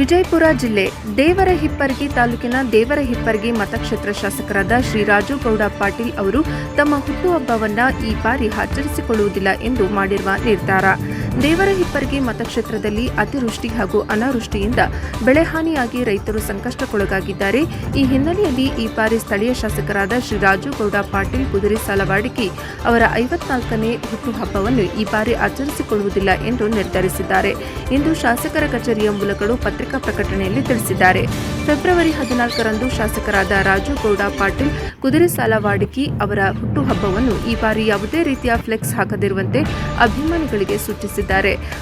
ವಿಜಯಪುರ ಜಿಲ್ಲೆ ದೇವರ ಹಿಪ್ಪರ್ಗಿ ತಾಲೂಕಿನ ದೇವರ ಹಿಪ್ಪರ್ಗಿ ಮತಕ್ಷೇತ್ರ ಶಾಸಕರಾದ ಶ್ರೀ ರಾಜು ಗೌಡ ಪಾಟೀಲ್ ಅವರು ತಮ್ಮ ಹುಟ್ಟುಹಬ್ಬವನ್ನು ಈ ಬಾರಿ ಆಚರಿಸಿಕೊಳ್ಳುವುದಿಲ್ಲ ಎಂದು ಮಾಡಿರುವ ನಿರ್ಧಾರ. ದೇವರ ಹಿಪ್ಪರಿಗೆ ಮತಕ್ಷೇತ್ರದಲ್ಲಿ ಅತಿವೃಷ್ಟಿ ಹಾಗೂ ಅನಾವೃಷ್ಟಿಯಿಂದ ಬೆಳೆಹಾನಿಯಾಗಿ ರೈತರು ಸಂಕಷ್ಟಕ್ಕೊಳಗಾಗಿದ್ದಾರೆ. ಈ ಹಿನ್ನೆಲೆಯಲ್ಲಿ ಈ ಬಾರಿ ಸ್ಥಳೀಯ ಶಾಸಕರಾದ ಶ್ರೀ ರಾಜುಗೌಡ ಪಾಟೀಲ್ ಕುದುರೆ ಸಾಲವಾಡಿಕೆ ಅವರ ಐವತ್ನಾಲ್ಕನೇ ಹುಟ್ಟುಹಬ್ಬವನ್ನು ಈ ಬಾರಿ ಆಚರಿಸಿಕೊಳ್ಳುವುದಿಲ್ಲ ಎಂದು ನಿರ್ಧರಿಸಿದ್ದಾರೆ. ಎಂದು ಶಾಸಕರ ಕಚೇರಿಯ ಮೂಲಗಳು ಪತ್ರಿಕಾ ಪ್ರಕಟಣೆಯಲ್ಲಿ ತಿಳಿಸಿದ್ದಾರೆ. ಫೆಬ್ರವರಿ ಹದಿನಾಲ್ಕರಂದು ಶಾಸಕರಾದ ರಾಜುಗೌಡ ಪಾಟೀಲ್ ಕುದುರೆ ಸಾಲವಾಡಿಕೆ ಅವರ ಹುಟ್ಟುಹಬ್ಬವನ್ನು ಈ ಬಾರಿ ಯಾವುದೇ ರೀತಿಯ ಫ್ಲೆಕ್ಸ್ ಹಾಕದಿರುವಂತೆ ಅಭಿಮಾನಿಗಳಿಗೆ ಸೂಚಿಸಿದ್ದಾರೆ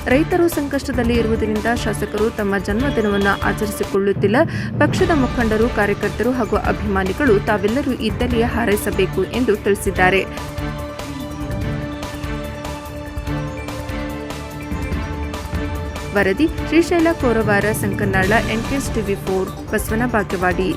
ರೈತರು ಸಂಕಷ್ಟದಲ್ಲಿ ಇರುವುದರಿಂದ ಶಾಸಕರು ತಮ್ಮ ಜನ್ಮದಿನವನ್ನು ಆಚರಿಸಿಕೊಳ್ಳುತ್ತಿಲ್ಲ. ಪಕ್ಷದ ಮುಖಂಡರು, ಕಾರ್ಯಕರ್ತರು ಹಾಗೂ ಅಭಿಮಾನಿಗಳು ತಾವೆಲ್ಲರೂ ಇದ್ದಲ್ಲಿಯೇ ಹಾರೈಸಬೇಕು ಎಂದು ತಿಳಿಸಿದ್ದಾರೆ. ವರದಿ Shrishaila Koravara Sankanal, NKS TV four, Basavana Bagewadi